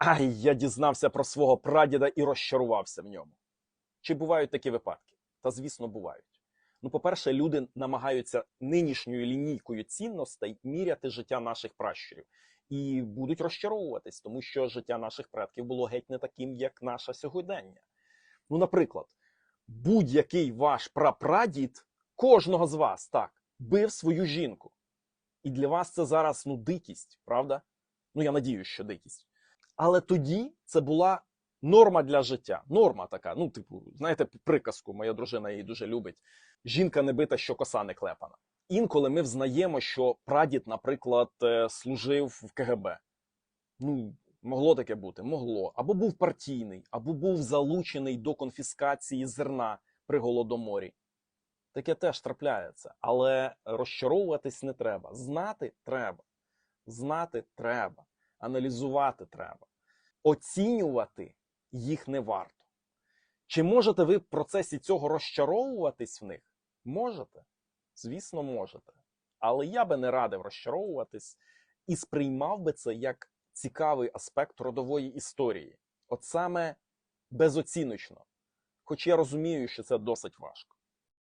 Ай, я дізнався про свого прадіда і розчарувався в ньому. Чи бувають такі випадки? Та звісно, бувають. Ну, по-перше, люди намагаються нинішньою лінійкою цінностей міряти життя наших пращурів і будуть розчаровуватись, тому що життя наших предків було геть не таким, як наше сьогодення. Ну, наприклад, будь-який ваш прапрадід, кожного з вас так, бив свою жінку. І для вас це зараз ну, дикість, правда? Ну, я надію, що дикість. Але тоді це була норма для життя. Норма така. Ну, типу, знаєте, приказку, моя дружина її дуже любить. Жінка не бита, що коса не клепана. Інколи ми взнаємо, що прадід, наприклад, е, служив в КГБ. Ну, могло таке бути, могло. Або був партійний, або був залучений до конфіскації зерна при голодоморі. Таке теж трапляється. Але розчаровуватись не треба. Знати треба. Знати треба. Аналізувати треба. Оцінювати їх не варто. Чи можете ви в процесі цього розчаровуватись в них? Можете. Звісно, можете. Але я би не радив розчаровуватись і сприймав би це як цікавий аспект родової історії. От саме безоціночно. Хоч я розумію, що це досить важко.